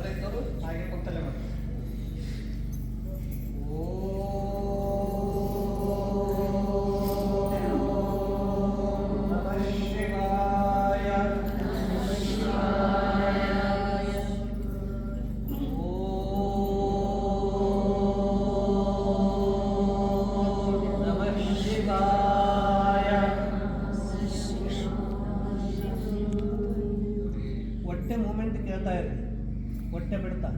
ಅರ್ಧೈದವರು ಹಾಗೆ ಕುಂತಲ್ಲೇ ಒಟ್ಟೆ ಮೂಮೆಂಟ್ ಕೇಳ್ತಾ ಇರ್ತೀನಿ ಹೊಟ್ಟೆ ಬಿಡ್ತಾ.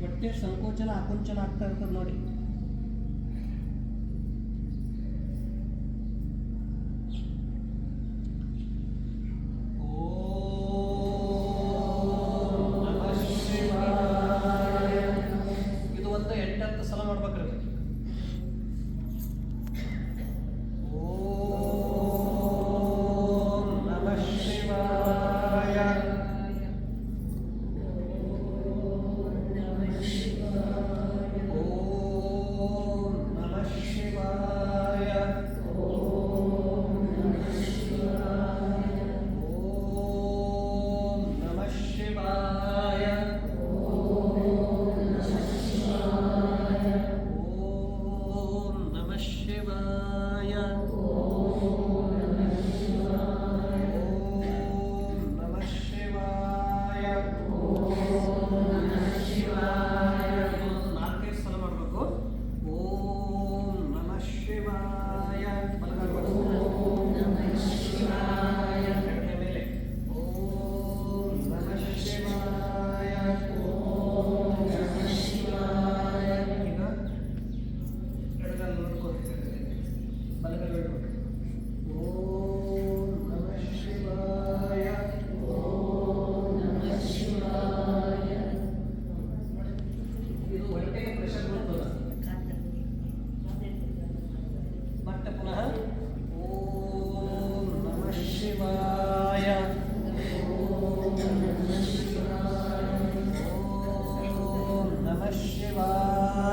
ಹೊಟ್ಟೆ ಸಂಕೋಚನ ಅಕುಂಚನ ಆಗ್ತಾ ಇರ್ತದೆ ನೋಡಿ.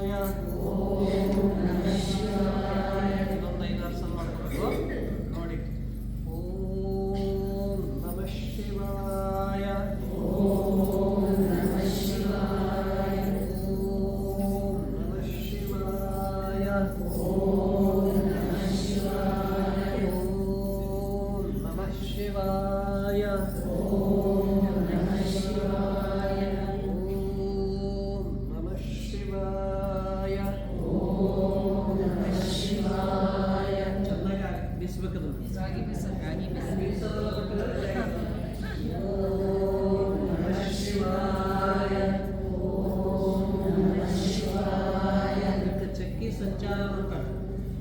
Yeah. Oh. ಸಂಚಾರ ನೌಕ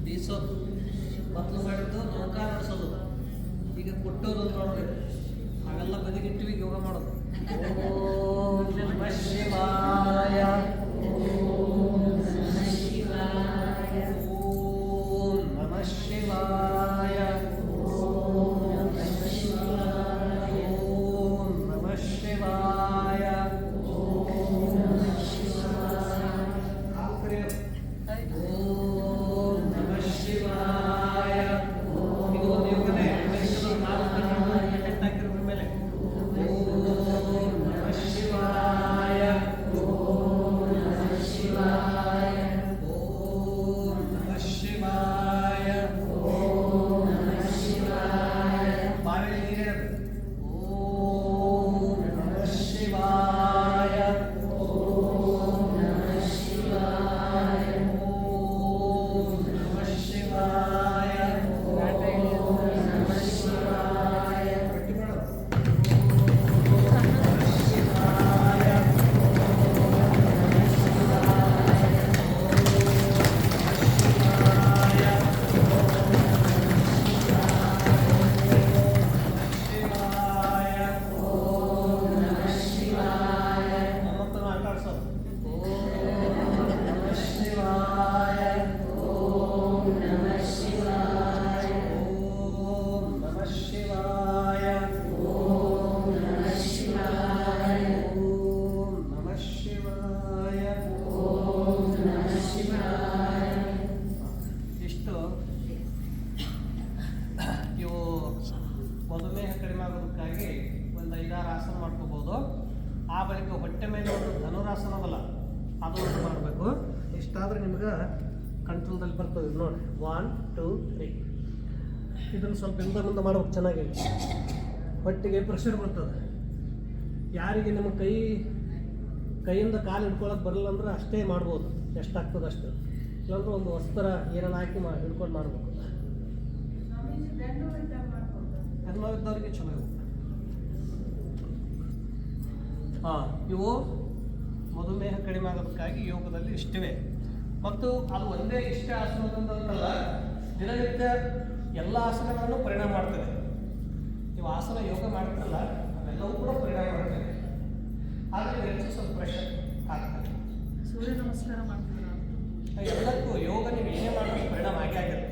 ಬೀಸೋದು ಮೊದಲು ಮಾಡಿದ್ದು ನೌಕಾ ನಡೆಸೋದು ಈಗ ಕೊಟ್ಟೋದು ನೋಡ್ರಿ ಅವೆಲ್ಲ ಬದಿಗಿಟ್ಟು ಯೋಗ ಮಾಡೋದು. ಓ ಶಿವಾಯ. ಓ ಮಧುಮೇಹ ಕಡಿಮೆ ಆಗೋದಕ್ಕಾಗಿ ಒಂದು ಐದಾರು ಆಸನ ಮಾಡ್ಕೋಬೋದು. ಆ ಬಳಿಕ ಹೊಟ್ಟೆ ಮೇಲೆ ಒಂದು ಧನುರಾಸನವಲ್ಲ ಅದು ಒಂದು ಮಾಡಬೇಕು. ಇಷ್ಟಾದರೆ ನಿಮ್ಗೆ ಕಂಟ್ರೋಲ್ದಲ್ಲಿ ಬರ್ತದೆ ನೋಡಿ. ಒನ್ ಟೂ ತ್ರೀ ಇದನ್ನು ಸ್ವಲ್ಪ ಹಿಂದೆ ಮುಂದೆ ಮಾಡ್ಬೇಕು ಚೆನ್ನಾಗಿ. ಹೊಟ್ಟೆಗೆ ಪ್ರೆಷರ್ ಬರ್ತದೆ. ಯಾರಿಗೆ ನಿಮ್ಮ ಕೈ, ಕೈಯಿಂದ ಕಾಲು ಹಿಡ್ಕೊಳಕ್ಕೆ ಬರಲ್ಲ ಅಂದ್ರೆ ಅಷ್ಟೇ ಮಾಡ್ಬೋದು. ಎಷ್ಟಾಗ್ತದೆ ಅಷ್ಟು. ಇಲ್ಲಾಂದ್ರೆ ಒಂದು ವಸ್ತ್ರ ಏನಾರು ಹಾಕಿ ಮಾ ಹಿಡ್ಕೊಂಡು ಮಾಡ್ಬೇಕು. ಇದ್ದವರಿಗೆ ಚಲೋ ಇವು. ಹಾಂ ಇವು ಮಧುಮೇಹ ಕಡಿಮೆ ಆಗೋದಕ್ಕಾಗಿ ಯೋಗದಲ್ಲಿ ಇಷ್ಟಿವೆ. ಮತ್ತು ಅದು ಒಂದೇ ಇಷ್ಟೇ ಆಸನದಿಂದಲ್ಲ ದಿನನಿತ್ಯ ಎಲ್ಲ ಆಸನಗಳನ್ನು ಪರಿಣಾಮ ಮಾಡ್ತದೆ. ನೀವು ಆಸನ ಯೋಗ ಮಾಡ್ತಿರಲ್ಲ ಅವೆಲ್ಲವೂ ಕೂಡ ಪರಿಣಾಮ ಮಾಡ್ತದೆ. ಆದರೆ ಹೆಚ್ಚು ಸ್ವಲ್ಪ ಪ್ರೆಷರ್ ಆಗ್ತದೆ. ಸೂರ್ಯ ನಮಸ್ಕಾರ ಮಾಡ್ತೀರಾ? ಎಲ್ಲಕ್ಕೂ ಯೋಗ ನೀವು ಏನೇ ಮಾಡಿದ್ರು